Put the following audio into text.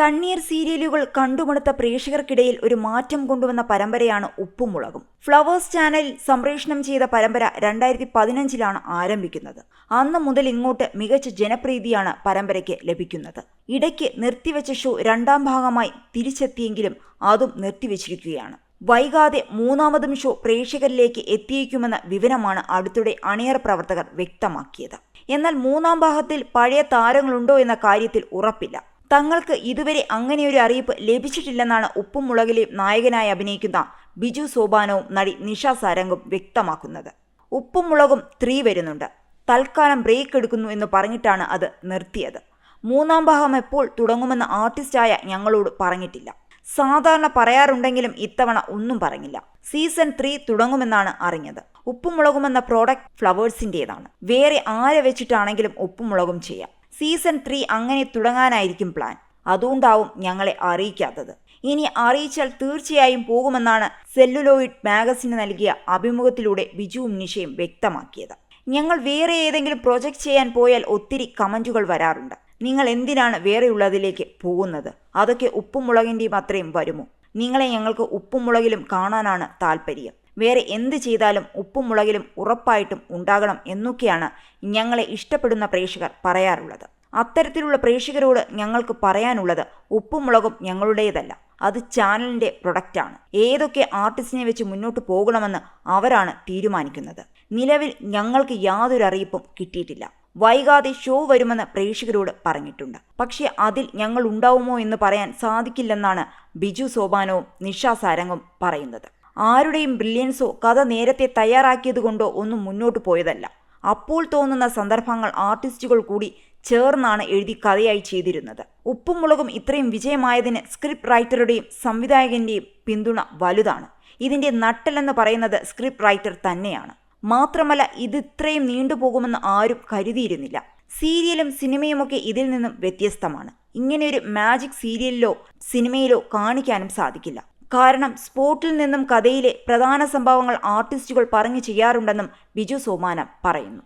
കണ്ണീർ സീരിയലുകൾ കണ്ടുമടുത്ത പ്രേക്ഷകർക്കിടയിൽ ഒരു മാറ്റം കൊണ്ടുവന്ന പരമ്പരയാണ് ഉപ്പും മുളകും ഫ്ലവേഴ്സ് ചാനൽ സംപ്രേഷണം ചെയ്ത പരമ്പര രണ്ടായിരത്തി പതിനഞ്ചിലാണ് ആരംഭിക്കുന്നത്. അന്ന് മുതൽ ഇങ്ങോട്ട് മികച്ച ജനപ്രീതിയാണ് പരമ്പരയ്ക്ക് ലഭിക്കുന്നത്. ഇടയ്ക്ക് നിർത്തിവെച്ച ഷോ രണ്ടാം ഭാഗമായി തിരിച്ചെത്തിയെങ്കിലും അതും നിർത്തിവെച്ചിരിക്കുകയാണ്. വൈകാതെ മൂന്നാമതും ഷോ പ്രേക്ഷകരിലേക്ക് എത്തിയേക്കുമെന്ന വിവരമാണ് അടുത്തിടെ അണിയർ പ്രവർത്തകർ വ്യക്തമാക്കിയത്. എന്നാൽ മൂന്നാം ഭാഗത്തിൽ പഴയ താരങ്ങളുണ്ടോ എന്ന കാര്യത്തിൽ ഉറപ്പില്ല. തങ്ങൾക്ക് ഇതുവരെ അങ്ങനെയൊരു അറിയിപ്പ് ലഭിച്ചിട്ടില്ലെന്നാണ് ഉപ്പും മുളകിലെ നായകനായി അഭിനയിക്കുന്ന ബിജു സോപാനവും നടി നിഷ സാരംഗും വ്യക്തമാക്കുന്നത്. ഉപ്പും മുളകും ത്രീ വരുന്നുണ്ട്. തൽക്കാലം ബ്രേക്ക് എടുക്കുന്നു എന്ന് പറഞ്ഞിട്ടാണ് അത് നിർത്തിയത്. മൂന്നാം ഭാഗം എപ്പോൾ തുടങ്ങുമെന്ന് ആർട്ടിസ്റ്റായ ഞങ്ങളോട് പറഞ്ഞിട്ടില്ല. സാധാരണ പറയാറുണ്ടെങ്കിലും ഇത്തവണ ഒന്നും പറഞ്ഞില്ല. സീസൺ ത്രീ തുടങ്ങുമെന്നാണ് അറിഞ്ഞത്. ഉപ്പും മുളകും എന്ന പ്രോഡക്റ്റ് ഫ്ലവേഴ്സിന്റെതാണ് വേറെ ആരെ വെച്ചിട്ടാണെങ്കിലും ഉപ്പും മുളകും ചെയ്യാം. സീസൺ ത്രീ അങ്ങനെ തുടങ്ങാനായിരിക്കും പ്ലാൻ. അതുകൊണ്ടാവും ഞങ്ങളെ അറിയിക്കാത്തത്. ഇനി അറിയിച്ചാൽ തീർച്ചയായും പോകുമെന്നാണ് സെല്ലുലോയിഡ് മാഗസിന് നൽകിയ അഭിമുഖത്തിലൂടെ ബിജുവും നിഷയും വ്യക്തമാക്കിയത്. ഞങ്ങൾ വേറെ ഏതെങ്കിലും പ്രൊജക്റ്റ് ചെയ്യാൻ പോയാൽ ഒത്തിരി കമന്റുകൾ വരാറുണ്ട്. നിങ്ങൾ എന്തിനാണ് വേറെയുള്ളതിലേക്ക് പോകുന്നത്? അതൊക്കെ ഉപ്പും മുളകിന്റെയും അത്രയും വരുമോ? നിങ്ങളെ ഞങ്ങൾക്ക് ഉപ്പും മുളകിലും കാണാനാണ് താല്പര്യം വേറെ എന്ത് ചെയ്താലും ഉപ്പും മുളകിലും ഉറപ്പായിട്ടും ഉണ്ടാകണം എന്നൊക്കെയാണ് ഞങ്ങളെ ഇഷ്ടപ്പെടുന്ന പ്രേക്ഷകർ പറയാറുള്ളത്. അത്തരത്തിലുള്ള പ്രേക്ഷകരോട് ഞങ്ങൾക്ക് പറയാനുള്ളത് ഉപ്പും മുളകും ഞങ്ങളുടേതല്ല. അത് ചാനലിന്റെ പ്രൊഡക്റ്റാണ്. ഏതൊക്കെ ആർട്ടിസ്റ്റിനെ വെച്ച് മുന്നോട്ട് പോകണമെന്ന് അവരാണ് തീരുമാനിക്കുന്നത്. നിലവിൽ ഞങ്ങൾക്ക് യാതൊരു അറിയിപ്പും കിട്ടിയിട്ടില്ല. വൈകാതെ ഷോ വരുമെന്ന് പ്രേക്ഷകരോട് പറഞ്ഞിട്ടുണ്ട്. പക്ഷേ അതിൽ ഞങ്ങൾ ഉണ്ടാവുമോ എന്ന് പറയാൻ സാധിക്കില്ലെന്നാണ് ബിജു സോപാനവും നിഷ സാരംഗും പറയുന്നത്. ആരുടെയും ബ്രില്യൻസോ കഥ നേരത്തെ തയ്യാറാക്കിയതുകൊണ്ടോ ഒന്നും മുന്നോട്ട് പോയതല്ല. അപ്പോൾ തോന്നുന്ന സന്ദർഭങ്ങൾ ആർട്ടിസ്റ്റുകൾ കൂടി ചേർന്നാണ് എഴുതി കഥയായി ചെയ്തിരുന്നത്. ഉപ്പും മുളകും ഇത്രയും വിജയമായതിന് സ്ക്രിപ്റ്റ് റൈറ്ററുടെയും സംവിധായകന്റെയും പിന്തുണ വലുതാണ്. ഇതിന്റെ നട്ടലെന്ന് പറയുന്നത് സ്ക്രിപ്റ്റ് റൈറ്റർ തന്നെയാണ്. മാത്രമല്ല ഇത് ഇത്രയും നീണ്ടുപോകുമെന്ന് ആരും കരുതിയിരുന്നില്ല. സീരിയലും സിനിമയുമൊക്കെ ഇതിൽ നിന്നും വ്യത്യസ്തമാണ്. ഇങ്ങനെയൊരു മാജിക് സീരിയലിലോ സിനിമയിലോ കാണിക്കാനും സാധിക്കില്ല. കാരണം സ്പോട്ടിൽ നിന്നും കഥയിലെ പ്രധാന സംഭവങ്ങൾ ആർട്ടിസ്റ്റുകൾ പറഞ്ഞു ചെയ്യാറുണ്ടെന്നും ബിജു സോമാനം പറയുന്നു.